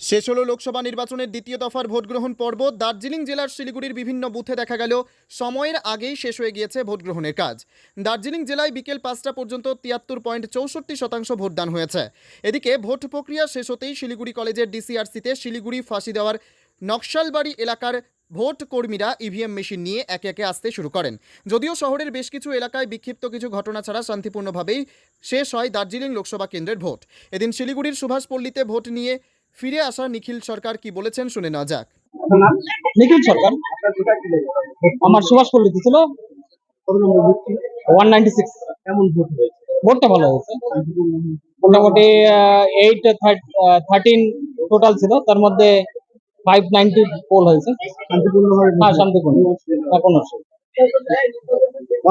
শেষ হলো লোকসভা নির্বাচনের দ্বিতীয় দফার ভোটগ্রহণ পর্ব। দার্জিলিং জেলার শিলিগুড়ির বিভিন্ন বুথে দেখা গেল, সময়ের আগেই শেষ হয়ে গিয়েছে ভোটগ্রহণের কাজ। দার্জিলিং জেলায় বিকেল পাঁচটা পর্যন্ত তিয়াত্তর পয়েন্ট চৌষট্টি শতাংশ ভোটদান হয়েছে। এদিকে ভোট প্রক্রিয়া শেষ হতেই শিলিগুড়ি কলেজের ডিসিআরসিতে শিলিগুড়ি ফাঁসি দেওয়ার নকশালবাড়ি এলাকার ভোট কর্মীরা ইভিএম মেশিন নিয়ে একে একে আসতে শুরু করেন। যদিও শহরের বেশ কিছু এলাকায় বিক্ষিপ্ত কিছু ঘটনা ছাড়া শান্তিপূর্ণভাবেই শেষ হয় দার্জিলিং লোকসভা কেন্দ্রের ভোট। এদিন শিলিগুড়ির সুভাষপল্লীতে ভোট নিয়ে ফিরে আসা নিখিল সরকার কি বলেছেন শুনে না যাক। নিখিল সরকার? আমার সুভাষ পল্লীতে ছিল ওয়ান নাইনটি সিক্স ভোটটা ভালো হয়েছে। মোটামুটি এইট থার্টিন টোটাল ছিল। তার মধ্যে ফাইভ নাইনটি পোল হয়েছে। হ্যাঁ শান্তিপূর্ণ। হ্যাঁ, কোনো অসুবিধা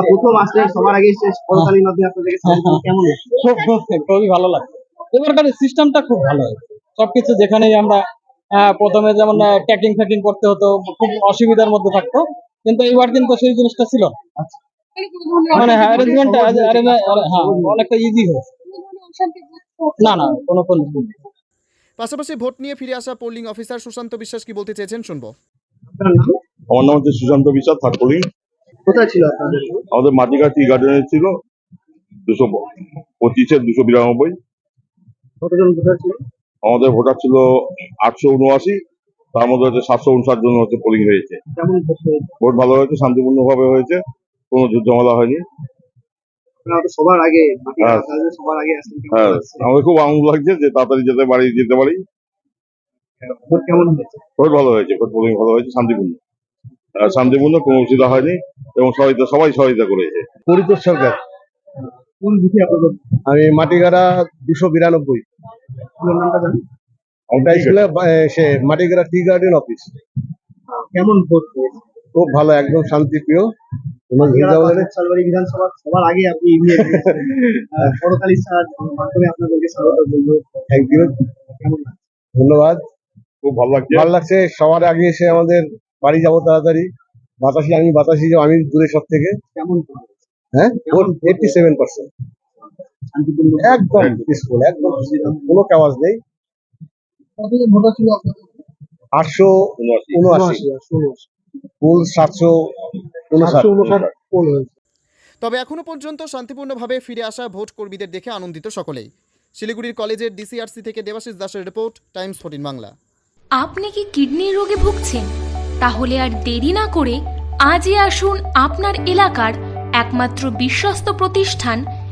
প্রথম আসলে সবার আগে খুবই ভালো লাগে এবারকার সিস্টেমটা খুব ভালো হয়েছে। সবকিছু যেখানেই আমরা প্রথমে যেমন ট্যাকিং ফ্যাকিং করতে হতো খুব অসুবিধার মধ্যে থাকতো কিন্তু এবার কিন্তু সেই জিনিসটা ছিল। মানে অ্যারেঞ্জমেন্টটা হ্যাঁ অনেকটা ইজি হয়েছে। না না কোনো কোনো পাশাপাশি ভোট নিয়ে ফিরে আসা পোলিং অফিসার সুশান্ত বিশ্বাস কি বলতে চেয়েছেন? শুনব। আপনার নাম? আমার নাম হচ্ছে সুশান্ত বিশ্বাস থার্ড পোলিং কোথায় ছিল আপনাদের আমাদের মাটিঘাট টি গার্ডেনে ছিল। দুশো পঁচিশে দুশো বিরানব্বই। কতজন ভোটার ছিল? আমাদের ভোটার ছিল আটশো উনআশি তার মধ্যে হচ্ছে সাতশো উনষাট জন হচ্ছে পোলিং হয়েছে। ভোট ভালো হয়েছে শান্তিপূর্ণভাবে হয়েছে কোনো যুদ্ধমালা হয়নি। সবার আগে হ্যাঁ। সবার আগে হ্যাঁ আমাদের খুব আনন্দ লাগছে যে তাড়াতাড়ি যেতে পারি যেতে পারি। ভোট কেমন হয়েছে? ভোট ভালো হয়েছে ভোট পোলিং ভালো হয়েছে শান্তিপূর্ণ। আহ, শান্তিপূর্ণ কোনো অসুবিধা হয়নি এবং সহায়তা সবাই সহায়তা করেছে। পরিতোষ সরকার। কোন বুথে আপনাদের আমি মাটিগাড়া দুশো বিরানব্বই। নামটা জানেন? সে মাটিগাড়া টি গার্ডেন অফিস। কেমন ভোট খুব ভালো একদম শান্তিপ্রিয়। কোনো ঝুঁঝামেলা সালবাড়ি বিধানসভা সবার আগে আপনি এগিয়ে স্যার মাধ্যমে আপনাদেরকে স্বাগত বলব। থ্যাংক ইউ কেমন ধন্যবাদ। খুব ভালো লাগছে। ভালো লাগছে সবার আগে এসে আমাদের বাড়ি যাব তাড়াতাড়ি। বাতাসি আমি বাতাসি যাব আমি দূরে সব থেকে। কেমন? হ্যাঁ? এইটটি সেভেন পার্সেন্ট একদম পিসফুল একদম কোনো কাওয়াজ নেই। আটশো উনআশি। উনআশি। ফুল সাতশো উনষাট। তবে এখনও পর্যন্ত শান্তিপূর্ণভাবে ফিরে আসা ভোট কর্মীদের দেখে আনন্দিত সকলেই। শিলিগুড়ির কলেজের ডিসিআরসি থেকে দেবাশিস দাসের রিপোর্ট টাইমস ফোর্টিন বাংলা। আপনি কি কিডনির রোগে ভুগছেন? তাহলে আর দেরি না করে আজই আসুন আপনার এলাকার একমাত্র বিশ্বস্ত প্রতিষ্ঠান